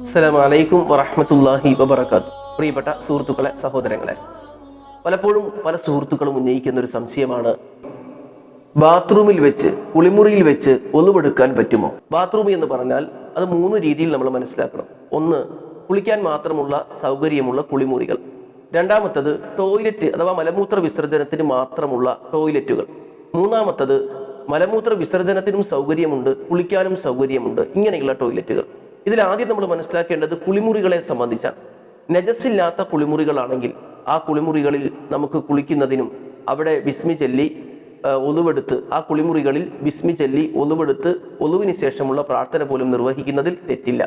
അസ്സലാമു വറഹമത്തല്ലാഹി വബറകാത്ത് പ്രിയപ്പെട്ട സുഹൃത്തുക്കളെ സഹോദരങ്ങളെ പലപ്പോഴും പല സുഹൃത്തുക്കളും ഉന്നയിക്കുന്ന ഒരു സംശയമാണ് ബാത്റൂമിൽ വെച്ച് കുളിമുറിയിൽ വെച്ച് ഒളിവെടുക്കാൻ പറ്റുമോ? ബാത്റൂം എന്ന് പറഞ്ഞാൽ അത് മൂന്ന് രീതിയിൽ നമ്മൾ മനസ്സിലാക്കണം. ഒന്ന് കുളിക്കാൻ മാത്രമുള്ള സൗകര്യമുള്ള കുളിമുറികൾ. രണ്ടാമത്തത് ടോയ്ലറ്റ് അഥവാ മലമൂത്ര വിസർജനത്തിന് മാത്രമുള്ള ടോയ്ലറ്റുകൾ. മൂന്നാമത്തത് മലമൂത്ര വിസർജനത്തിനും സൗകര്യമുണ്ട് കുളിക്കാനും സൗകര്യമുണ്ട് ഇങ്ങനെയുള്ള ടോയ്ലറ്റുകൾ. ഇതിൽ ആദ്യം നമ്മൾ മനസ്സിലാക്കേണ്ടത് കുളിമുറികളെ സംബന്ധിച്ച നജസ്സില്ലാത്ത കുളിമുറികളാണെങ്കിൽ ആ കുളിമുറികളിൽ നമുക്ക് കുളിക്കുന്നതിനും അവിടെ വിസ്മി ചൊല്ലി ഒലുവെടുത്ത് ആ കുളിമുറികളിൽ വിസ്മി ചൊല്ലി ഒലുവെടുത്ത് ഒലുവിന് ശേഷമുള്ള പ്രാർത്ഥന പോലും നിർവഹിക്കുന്നതിൽ തെറ്റില്ല.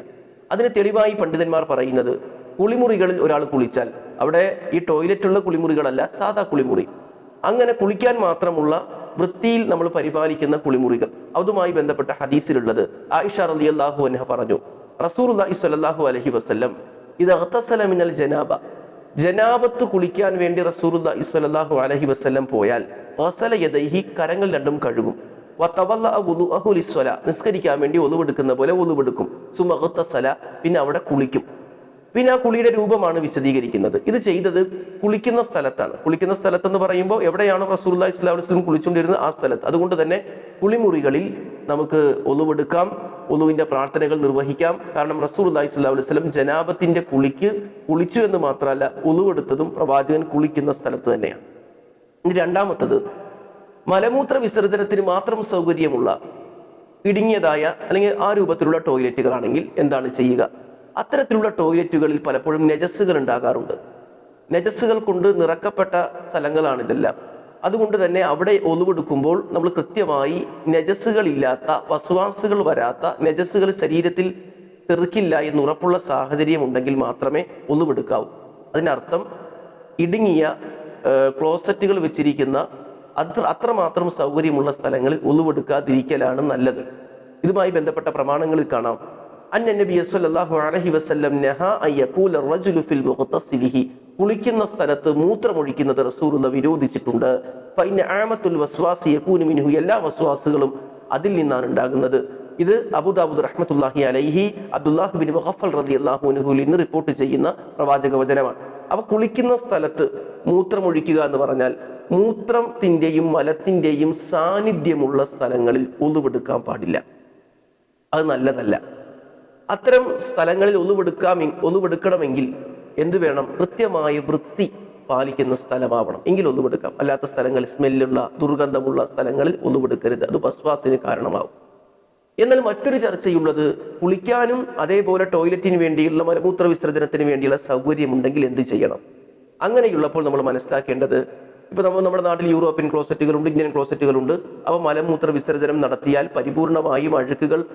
അതിന് തെളിവായി പണ്ഡിതന്മാർ പറയുന്നത് കുളിമുറികളിൽ ഒരാൾ കുളിച്ചാൽ അവിടെ ഈ ടോയ്ലറ്റുള്ള കുളിമുറികളല്ല സാധാ കുളിമുറി. അങ്ങനെ കുളിക്കാൻ മാത്രമുള്ള വൃത്തിയിൽ നമ്മൾ പരിപാലിക്കുന്ന കുളിമുറികൾ. അതുമായി ബന്ധപ്പെട്ട ഹദീസിലുള്ളത് ആയിഷ റളിയല്ലാഹു അൻഹ പറഞ്ഞു. സ്വല്ലല്ലാഹു അലൈഹി വസല്ലം ഇത് അഗ്തസല മിനൽ ജനാബ. ജനാബത്ത് കുളിക്കാൻ വേണ്ടി റസൂലുള്ളാഹി സ്വല്ലല്ലാഹു അലഹി വസല്ലം പോയാൽ വസല യദൈഹി കരങ്ങൾ രണ്ടും കഴുകും. നിസ്കരിക്കാൻ വേണ്ടി ഒലുവെടുക്കുന്ന പോലെ ഒലുവെടുക്കും സുമഹത്തസല പിന്നെ അവിടെ കുളിക്കും. പിന്നെ ആ കുളിയുടെ രൂപമാണ് വിശദീകരിക്കുന്നത്. ഇത് ചെയ്തത് കുളിക്കുന്ന സ്ഥലത്താണ്. കുളിക്കുന്ന സ്ഥലത്ത് എന്ന് പറയുമ്പോൾ എവിടെയാണ് സ്വല്ലല്ലാഹു അലൈഹി വസല്ലം കുളിച്ചുകൊണ്ടിരുന്നത്? ആ സ്ഥലത്ത്. അതുകൊണ്ട് തന്നെ കുളിമുറികളിൽ നമുക്ക് ഒലുവെടുക്കാം ഒലുവിന്റെ പ്രാർത്ഥനകൾ നിർവഹിക്കാം. കാരണം റസൂലുള്ളാഹി സ്വല്ലല്ലാഹു അലൈഹി വസല്ലം ജനാബത്തിന്റെ കുളിക്ക് കുളിച്ചു എന്ന് മാത്രമല്ല ഒലുവെടുത്തതും പ്രവാചകൻ കുളിക്കുന്ന സ്ഥലത്ത് തന്നെയാണ്. ഇനി രണ്ടാമത്തത് മലമൂത്ര വിസർജനത്തിന് മാത്രം സൗകര്യമുള്ള ഇടുങ്ങിയതായ അല്ലെങ്കിൽ ആ രൂപത്തിലുള്ള ടോയ്ലറ്റുകളാണെങ്കിൽ എന്താണ് ചെയ്യുക? അത്തരത്തിലുള്ള ടോയ്ലറ്റുകളിൽ പലപ്പോഴും നെജസ്സുകൾ ഉണ്ടാകാറുണ്ട്. നെജസ്സുകൾ കൊണ്ട് നിറക്കപ്പെട്ട സ്ഥലങ്ങളാണ് ഇതെല്ലാം. അതുകൊണ്ട് തന്നെ അവിടെ ഒളിവെടുക്കുമ്പോൾ നമ്മൾ കൃത്യമായി നജസ്സുകളില്ലാത്ത വസ്വാസുകൾ വരാത്ത നജസ്സുകൾ ശരീരത്തിൽ തെറുക്കില്ല എന്ന് ഉറപ്പുള്ള സാഹചര്യം ഉണ്ടെങ്കിൽ മാത്രമേ ഒളിവെടുക്കാവൂ. അതിനർത്ഥം ഇടുങ്ങിയ ക്ലോസറ്റുകൾ വെച്ചിരിക്കുന്ന അത്ര അത്രമാത്രം സൗകര്യമുള്ള സ്ഥലങ്ങളിൽ ഒളിവെടുക്കാതിരിക്കലാണ് നല്ലത്. ഇതുമായി ബന്ധപ്പെട്ട പ്രമാണങ്ങളിൽ കാണാം. അന്നബി അലഹി വസ്ലം കുളിക്കുന്ന സ്ഥലത്ത് മൂത്രമൊഴിക്കുന്നത് റസൂലുള്ള വിരോധിച്ചിട്ടുണ്ട്. ഫൈന ആമത്തുൽ വസ്വാസി യകൂനു മിൻഹു എല്ലാ വസ്വാസുകളും അതിൽ നിന്നാണ് ഉണ്ടാകുന്നത്. ഇത് അബുദാബുദ് റഹ്മത്തുല്ലാഹി അലൈഹി അബ്ദുല്ലാഹുബിൻ മുഹഫൽ റളിയല്ലാഹു അള്ളാഹുനുഹുൽ ഇന്ന് റിപ്പോർട്ട് ചെയ്യുന്ന പ്രവാചക വചനമാണ്. അപ്പൊ കുളിക്കുന്ന സ്ഥലത്ത് മൂത്രമൊഴിക്കുക എന്ന് പറഞ്ഞാൽ മൂത്രത്തിന്റെയും മലത്തിന്റെയും സാന്നിധ്യമുള്ള സ്ഥലങ്ങളിൽ ഒളിവെടുക്കാൻ പാടില്ല. അത് നല്ലതല്ല. അത്തരം സ്ഥലങ്ങളിൽ ഒളിവെടുക്കാം ഒളിവെടുക്കണമെങ്കിൽ എന്ത് വേണം? കൃത്യമായ വൃത്തി പാലിക്കുന്ന സ്ഥലമാവണം. എങ്കിൽ ഒന്നുമെടുക്കാം. അല്ലാത്ത സ്ഥലങ്ങളിൽ സ്മെല്ലുള്ള ദുർഗന്ധമുള്ള സ്ഥലങ്ങളിൽ ഒന്നുമെടുക്കരുത്. അത് ബസ്വാസിന് കാരണമാവും. എന്നാൽ മറ്റൊരു ചർച്ചയുള്ളത് കുളിക്കാനും അതേപോലെ ടോയ്ലറ്റിന് വേണ്ടിയുള്ള മലമൂത്ര വിസർജനത്തിന് വേണ്ടിയുള്ള സൗകര്യമുണ്ടെങ്കിൽ എന്ത് ചെയ്യണം? അങ്ങനെയുള്ളപ്പോൾ നമ്മൾ മനസ്സിലാക്കേണ്ടത് ഇപ്പൊ നമ്മൾ നമ്മുടെ നാട്ടിൽ യൂറോപ്യൻ ക്ലോസറ്റുകളുണ്ട് ഇന്ത്യൻ ക്ലോസറ്റുകളുണ്ട്. അവ മലമൂത്ര വിസർജനം നടത്തിയാൽ പരിപൂർണമായും അഴുക്കുകൾ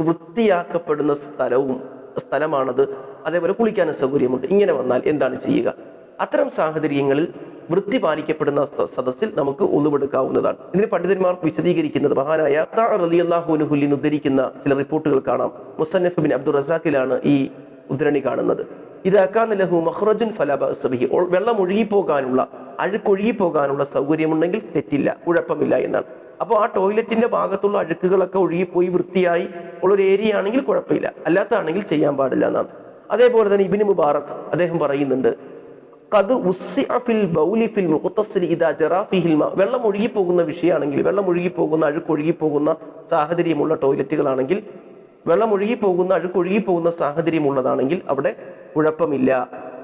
വൃത്തിയാക്കപ്പെടുന്ന സ്ഥലവും സ്ഥലമാണത്. അതേപോലെ കുളിക്കാനും സൗകര്യമുണ്ട്. ഇങ്ങനെ വന്നാൽ എന്താണ് ചെയ്യുക? അത്തരം സാഹചര്യങ്ങളിൽ വൃത്തി പാലിക്കപ്പെടുന്ന സദസ്സിൽ നമുക്ക് ഒന്നുപെടുക്കാവുന്നതാണ് ഇതിന് പണ്ഡിതന്മാർ വിശദീകരിക്കുന്നത് മഹാനായ റലിയല്ലാഹുനുഹുല്ലിൻ ഉദ്ധരിക്കുന്ന ചില റിപ്പോർട്ടുകൾ കാണാം. മുസന്നഫ് ബിൻ അബ്ദുൾ റസാഖിലാണ് ഈ ഉദ്ധരണി കാണുന്നത്. ഇത് അക്കാനലഹു മഹ്റജുൻ ഫലാബ് വെള്ളം ഒഴുകിപ്പോകാനുള്ള അഴുക്കൊഴുകിപ്പോകാനുള്ള സൗകര്യമുണ്ടെങ്കിൽ തെറ്റില്ല കുഴപ്പമില്ല എന്നാണ്. അപ്പോൾ ആ ടോയ്ലറ്റിന്റെ ഭാഗത്തുള്ള അഴുക്കുകളൊക്കെ ഒഴുകിപ്പോയി വൃത്തിയായി ഉള്ള ഒരു ഏരിയ ആണെങ്കിൽ കുഴപ്പമില്ല അല്ലാത്താണെങ്കിൽ ചെയ്യാൻ പാടില്ല എന്നാണ്. അതേപോലെ തന്നെ ഇബിന് മുബാറക് അദ്ദേഹം പറയുന്നുണ്ട് കത് ഉസ്സിഅഫിൽ ബൗലി ഫിൽ മുഖത്തസിൽ ഇദാ ജറാ ഫിഹിൽ മാ. വെള്ളം ഒഴുകിപ്പോകുന്ന വിഷയമാണെങ്കിൽ വെള്ളം ഒഴുകിപ്പോകുന്ന അഴുക്ക് ഒഴുകിപ്പോകുന്ന സാഹചര്യമുള്ള ടോയ്ലറ്റുകളാണെങ്കിൽ വെള്ളം ഒഴുകിപ്പോകുന്ന അഴുക്ക് ഒഴുകിപ്പോകുന്ന സാഹചര്യമുള്ളതാണെങ്കിൽ അവിടെ കുഴപ്പമില്ല.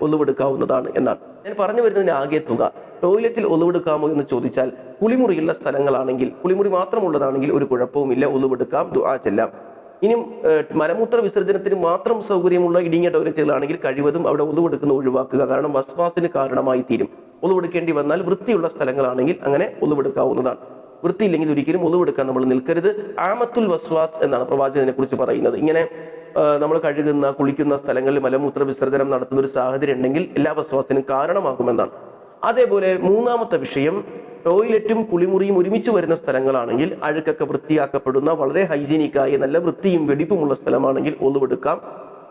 ഒളിവെടുക്കാവുന്നതാണ് എന്നാണ്. ഞാൻ പറഞ്ഞു വരുന്നതിന് ആകെ തുക. ടോയ്ലറ്റിൽ ഒളിവെടുക്കാമോ എന്ന് ചോദിച്ചാൽ കുളിമുറിയുള്ള സ്ഥലങ്ങളാണെങ്കിൽ കുളിമുറി മാത്രമുള്ളതാണെങ്കിൽ ഒരു കുഴപ്പവുമില്ല ഒളിവെടുക്കാം ദുആ ചെല്ലാം. ഇനിയും മലമൂത്ര വിസർജനത്തിന് മാത്രം സൗകര്യമുള്ള ഇടുങ്ങിയ ടോയ്ലറ്റുകളാണെങ്കിൽ കഴിവതും അവിടെ ഒളിവെടുക്കുന്ന ഒഴിവാക്കുക. കാരണം വസ്വാസിന് കാരണമായി തീരും. ഒളിവെടുക്കേണ്ടി വന്നാൽ വൃത്തിയുള്ള സ്ഥലങ്ങളാണെങ്കിൽ അങ്ങനെ ഒളിവെടുക്കാവുന്നതാണ്. വൃത്തിയില്ലെങ്കിൽ ഒരിക്കലും ഒളിവെടുക്കാൻ നമ്മൾ നിൽക്കരുത്. ആമത്തുൽ വസ്വാസ് എന്നാണ് പ്രവാചകനെ കുറിച്ച് പറയുന്നത്. ഇങ്ങനെ നമ്മൾ കഴുകുന്ന കുളിക്കുന്ന സ്ഥലങ്ങളിൽ മലമൂത്ര വിസർജനം നടത്തുന്ന ഒരു സാഹചര്യം ഉണ്ടെങ്കിൽ എല്ലാ വസ്വാസിനും കാരണമാകുമെന്നാണ്. അതേപോലെ മൂന്നാമത്തെ വിഷയം ടോയ്ലറ്റും കുളിമുറിയും ഒരുമിച്ച് വരുന്ന സ്ഥലങ്ങളാണെങ്കിൽ അഴുക്കൊക്കെ വൃത്തിയാക്കപ്പെടുന്ന വളരെ ഹൈജീനിക്കായ നല്ല വൃത്തിയും വെടിപ്പുമുള്ള സ്ഥലമാണെങ്കിൽ ഒളിവെടുക്കാം.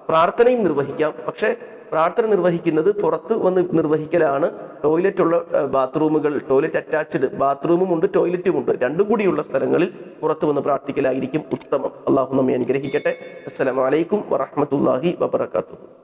പ്രാർത്ഥനയും നിർവഹിക്കാം. പക്ഷേ പ്രാർത്ഥന നിർവഹിക്കുന്നത് പുറത്ത് വന്ന് നിർവഹിക്കലാണ്. ടോയ്ലറ്റ് ഉള്ള ബാത്റൂമുകൾ ടോയ്ലറ്റ് അറ്റാച്ച്ഡ് ബാത്റൂമും ഉണ്ട് ടോയ്ലറ്റും ഉണ്ട്. രണ്ടും കൂടിയുള്ള സ്ഥലങ്ങളിൽ പുറത്ത് വന്ന് പ്രാർത്ഥിക്കലായിരിക്കും ഉത്തമം. അള്ളാഹു നമ്മെ അനുഗ്രഹിക്കട്ടെ. അസ്സലാമലൈക്കും വറഹമത്തല്ലാഹി വബർക്കാത്തു